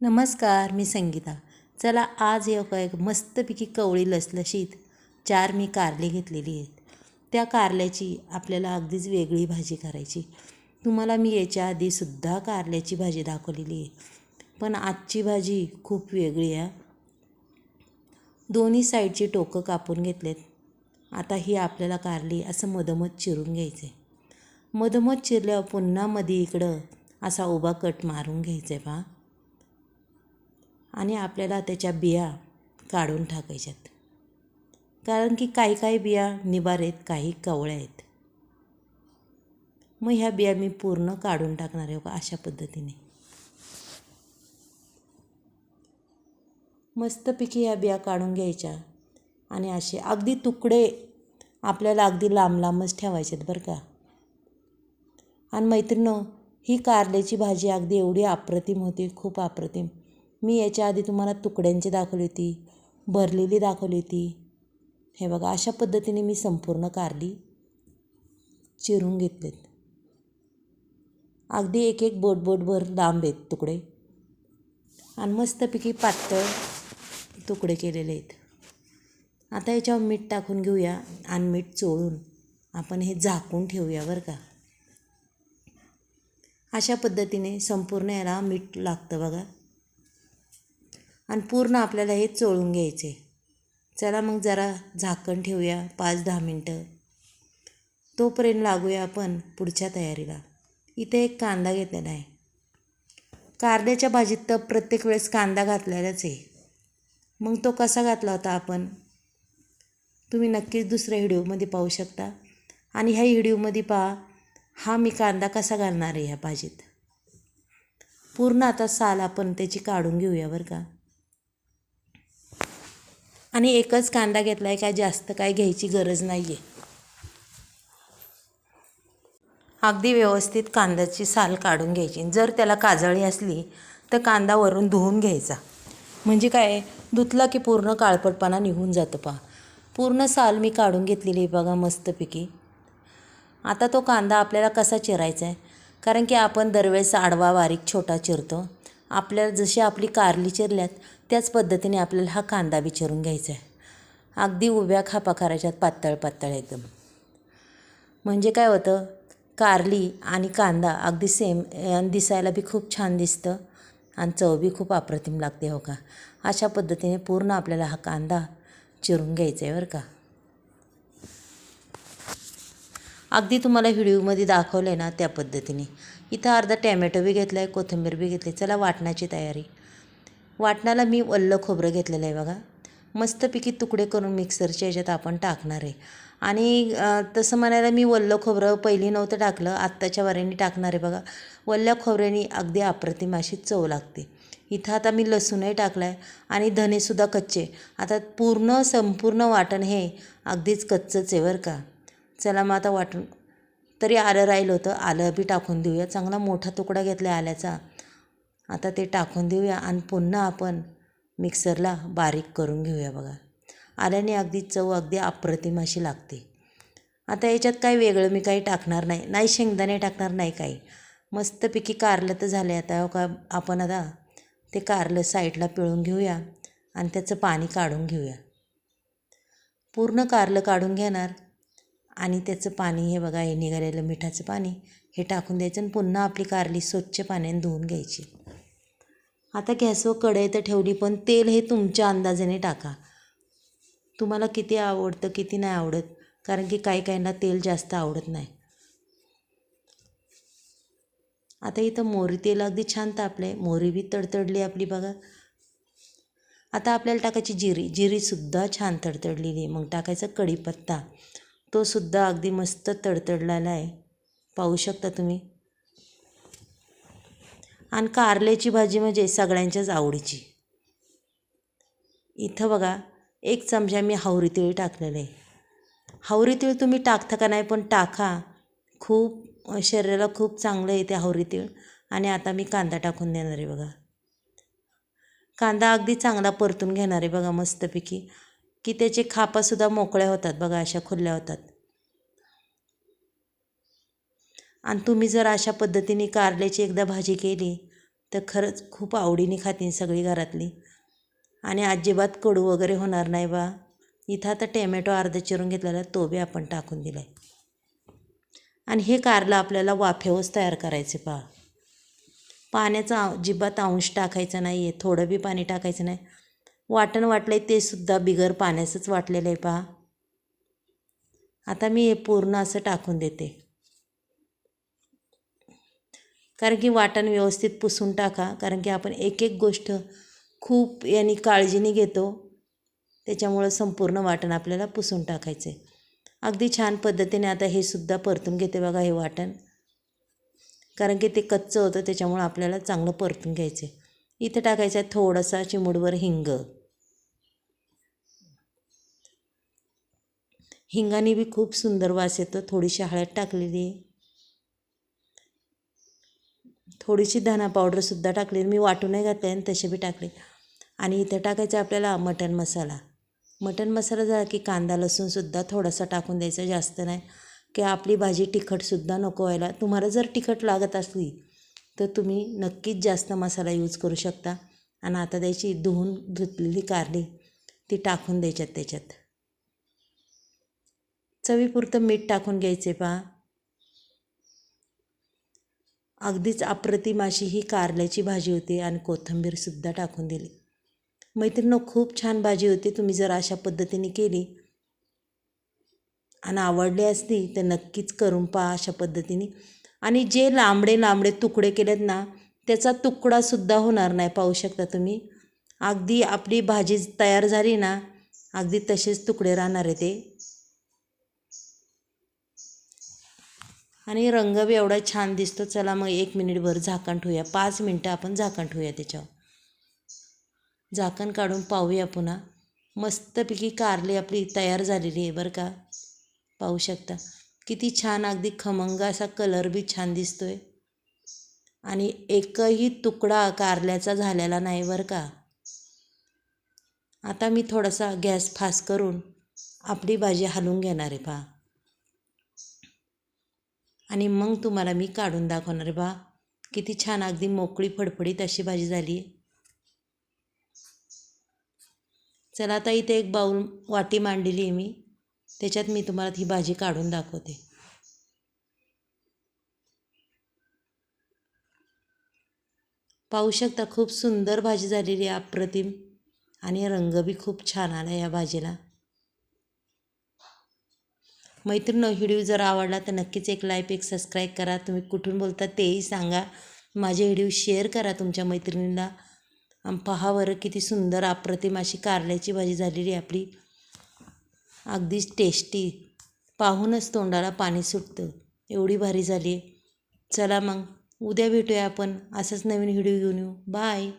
नमस्कार मी संगीता. चला आज हे एक मस्तपैकी कवळी लसलशीत चार मी कारले घेतलेली आहेत. त्या कारल्याची आपल्याला अगदीच वेगळी भाजी करायची. तुम्हाला मी याच्या आधीसुद्धा कारल्याची भाजी दाखवलेली आहे. पण आजची भाजी खूप वेगळी आहे. दोन्ही साईडची टोकं कापून घेतलेत. आता ही आपल्याला कारली असं मधोमध चिरून घ्यायचं आहे मधोमध चिरल्यावर पुन्हा मध्ये इकडं असा उभा कट मारून घ्यायचा आहे पहा. आणि आपल्याला त्याच्या बिया काढून टाकायच्यात. कारण की काही काही बिया निबार आहेत काही कवळ्या आहेत. मग ह्या बिया मी पूर्ण काढून टाकणार आहे बघा अशा पद्धतीने. मस्तपैकी ह्या बिया काढून घ्यायच्या आणि असे अगदी तुकडे आपल्याला अगदी लांब लांबच ठेवायचे आहेत बरं का. आणि मैत्रिणो ही कारल्याची भाजी अगदी एवढी अप्रतिम होती खूप अप्रतिम. मी याच्या आधी तुम्हाला तुकड्यांची दाखवली होती भरलेली दाखवली होती. हे बघा अशा पद्धतीने मी संपूर्ण कारली चिरून घेतलेत. अगदी एक एक बोट बोटभर लांब आहेत तुकडे. आणि मस्तपैकी पातळ तुकडे केलेले आहेत. आता याच्यावर मीठ टाकून घेऊया आणि मीठ चोळून आपण हे झाकून ठेवूया बरं का. अशा पद्धतीने संपूर्ण याला मीठ लागतं बघा. आणि पूर्ण आपल्याला हे चोळून घ्यायचे. चला मग जरा झाकण ठेवूया पाच दहा मिनटं. तोपर्यंत लागूया आपण पुढच्या तयारीला. इथे एक कांदा घेतलेला आहे. कारल्याच्या भाजीत तर प्रत्येक वेळेस कांदा घातलेलाच आहे. मग तो कसा घातला होता आपण? तुम्ही नक्कीच दुसऱ्या व्हिडिओमध्ये पाहू शकता. आणि ह्या व्हिडिओमध्ये पहा हा मी कांदा कसा घालणार आहे ह्या भाजीत? पूर्ण आता साल आपण त्याची काढून घेऊया बरं का. आणि एकच कांदा घेतला आहे काय जास्त काय घ्यायची गरज नाही आहे अगदी व्यवस्थित कांद्याची साल काढून घ्यायची. जर त्याला काजळी असली तर कांदा वरून धुवून घ्यायचा. म्हणजे काय धुतला की पूर्ण काळपटपणा निघून जातं पहा. पूर्ण साल मी काढून घेतलेली आहे बघा मस्तपैकी. आता तो कांदा आपल्याला कसा चिरायचा आहे कारण की आपण दरवेळेस आडवा बारीक छोटा चिरतो. आपल्याला जशी आपली कारली चिरल्यात त्याच पद्धतीने आपल्याला हा कांदा बी चिरून घ्यायचा आहे. अगदी उभ्या खापा करायच्यात पातळ पातळ एकदम. म्हणजे काय होतं? कारली आणि कांदा अगदी सेम दिसायला बी खूप छान दिसतं आणि चव बी खूप अप्रतिम लागते हो का? अशा पद्धतीने पूर्ण आपल्याला हा कांदा चिरून घ्यायचा आहे बरं का. अगदी तुम्हाला व्हिडिओमध्ये दाखवलं आहे ना त्या पद्धतीने. इथं अर्धा टॅमॅटो बी घेतला आहे कोथिंबीर बी घेतली. चला वाटण्याची तयारी. वाटणाला मी वल्लं खोबरं घेतलेलं आहे बघा. मस्तपैकी तुकडे करून मिक्सरच्या याच्यात आपण टाकणार आहे. आणि तसं म्हणायला मी वल्लं खोबरं पहिली नव्हतं टाकलं आत्ताच्या वाऱ्याने टाकणार आहे बघा. वल्ल्या खोबऱ्याने अगदी अप्रतिम अशी चव लागते. इथं आता मी लसूणही टाकला आहे आणि धनेसुद्धा कच्चे. आता पूर्ण संपूर्ण वाटण हे अगदीच कच्चंच आहे बरं का. चला मग आता वाटण तरी आलं राहिलं होतं आलं बी टाकून देऊया. चांगला मोठा तुकडा घेतला आल्याचा. आता ते टाकून देऊया आणि पुन्हा आपण मिक्सरला बारीक करून घेऊया बघा. आल्याने अगदी चव अगदी अप्रतिम अशी लागते. आता याच्यात काही वेगळं मी काही टाकणार नाही. नाही शेंगदाणे टाकणार नाही काही. मस्तपैकी कारलं तर झालं आता. हो का? आपण आता ते कारलं साईडला पिळून घेऊया आणि त्याचं पाणी काढून घेऊया. पूर्ण कारलं काढून घेणार आणि त्याचं पाणी हे बघा हे निघालेलं मिठाचं पाणी हे टाकून द्यायचं आणि पुन्हा आपली कारली स्वच्छ पाण्याने धुवून घ्यायची. आता गॅसवर कढई तर ठेवली पण तेल हे तुमच्या अंदाजाने टाका. तुम्हाला किती आवडतं किती नाही आवडत कारण की काही काहींना तेल जास्त आवडत नाही. आता इथं मोहरी तेल अगदी छान तापलं आहे मोहरी बी तडतडली आपली बघा. आता आपल्याला टाकायची जिरी. जिरीसुद्धा छान तडतडलेली आहे. मग टाकायचा कढीपत्ता. तो सुद्धा अगदी मस्त तडतडलेला आहे. पाहू शकता तुम्ही. आणि कारल्याची भाजी म्हणजे सगळ्यांच्याच आवडीची. इथं बघा एक चमचा मी हावरी तिळ टाकलेलं आहे. हावरी तीळ तुम्ही टाकता का नाही पण टाका. खूप शरीराला खूप चांगलं आहे ते हावरी तीळ. आणि आता मी कांदा टाकून देणार आहे बघा. कांदा अगदी चांगला परतून घेणार आहे बघा मस्तपैकी. की त्याचे खापासुद्धा मोकळ्या होतात बघा अशा खुल्या होतात. आणि तुम्ही जर अशा पद्धतीने कारल्याची एकदा भाजी केली तर खरंच खूप आवडीने खातीन सगळी घरातली. आणि अजिबात कडू वगैरे होणार नाही बा. इथं आता टॅमॅटो अर्धा चिरून घेतलेला तो बी आपण टाकून दिला आहे आणि हे कारलं आपल्याला वाफेवच तयार करायचे पहा. पाण्याचा अजिबात अंश टाकायचा नाही आहे थोडं बी पाणी टाकायचं नाही. वाटण वाटलं आहे ते सुद्धा बिगर पाण्याचंच वाटलेलं आहे पहा. आता मी हे पूर्ण असं टाकून देते. कारण की वाटण व्यवस्थित पुसून टाका. कारण की आपण एक एक गोष्ट खूप यांनी काळजीने घेतो. त्याच्यामुळं संपूर्ण वाटण आपल्याला पुसून टाकायचं आहे अगदी छान पद्धतीने आता हे सुद्धा परतून घेते बघा हे वाटण. कारण की ते कच्चं होतं त्याच्यामुळं आपल्याला चांगलं परतून घ्यायचं आहे इथं टाकायचं आहे थोडासा चिमुडवर हिंग. हिंगाने बी खूप सुंदर वास येतो. थोडीशी हळद टाकलेली आहे थोडीशी धना पावडरसुद्धा टाकली. मी वाटून नाही घातले आणि तसे बी टाकले. आणि इथं टाकायचं आपल्याला मटण मसाला. मटण मसाला झाला की कांदा लसूणसुद्धा थोडासा टाकून द्यायचा जास्त नाही. की आपली भाजी तिखटसुद्धा नको व्हायला. तुम्हाला जर तिखट लागत असली तर तुम्ही नक्कीच जास्त मसाला यूज करू शकता. आणि आता द्यायची धुवून धुतलेली कारली ती टाकून द्यायच्यात त्याच्यात. चवीपुरतं मीठ टाकून घ्यायचे पहा. अगदीच अप्रतिम अशी ही कारल्याची भाजी होती आणि कोथिंबीरसुद्धा टाकून दिली. मैत्रिणीनं खूप छान भाजी होती. तुम्ही जर अशा पद्धतीने केली आणि आवडली असती तर नक्कीच करून पहा अशा पद्धतीने. आणि जे लांबडे लांबडे तुकडे केलेत ना त्याचा तुकडासुद्धा होणार नाही पाहू शकता तुम्ही. अगदी आपली भाजी तयार झाली ना अगदी तसेच तुकडे राहणार आहे ते. आणि रंग बी एवढा छान दिसतो. चला मग एक मिनिटभर झाकण ठेवूया. पाच मिनटं आपण झाकण ठेवूया त्याच्यावर. झाकण काढून पाहूया पुन्हा. मस्तपैकी कारली आपली तयार झालेली आहे बरं का. पाहू शकता. किती छान अगदी खमंग असा कलर बी छान दिसतो आहे आणि एकही तुकडा कारल्याचा झालेला नाही बरं का. आता मी थोडासा गॅस फास्ट करून आपली भाजी हलवून घेणार आहे पहा. आणि मग तुम्हाला मी काढून दाखवणार आहे बा. किती छान अगदी मोकळी फडफडीत अशी भाजी झाली. आहे चला आता इथे एक बाऊल वाटी मांडलेली आहे मी. त्याच्यात मी तुम्हाला ही भाजी काढून दाखवते. पाहू शकता खूप सुंदर भाजी झालेली आहे अप्रतिम. आणि रंग बी खूप छान आला या भाजीला. मैत्रीण व्हिडिओ जर आवडला तर नक्कीच एक लाईक एक सबस्क्राईब करा. तुम्ही कुठून बोलता तेही सांगा. माझे व्हिडिओ शेअर करा तुमच्या मैत्रिणींना. पहा बरं किती सुंदर अप्रतिम अशी कारल्याची भाजी झालेली आहे आपली. अगदीच टेस्टी पाहूनच तोंडाला पाणी सुटतं. एवढी भारी झाली आहे. चला मग उद्या भेटूया आपण. असंच नवीन व्हिडिओ घेऊन येऊ. बाय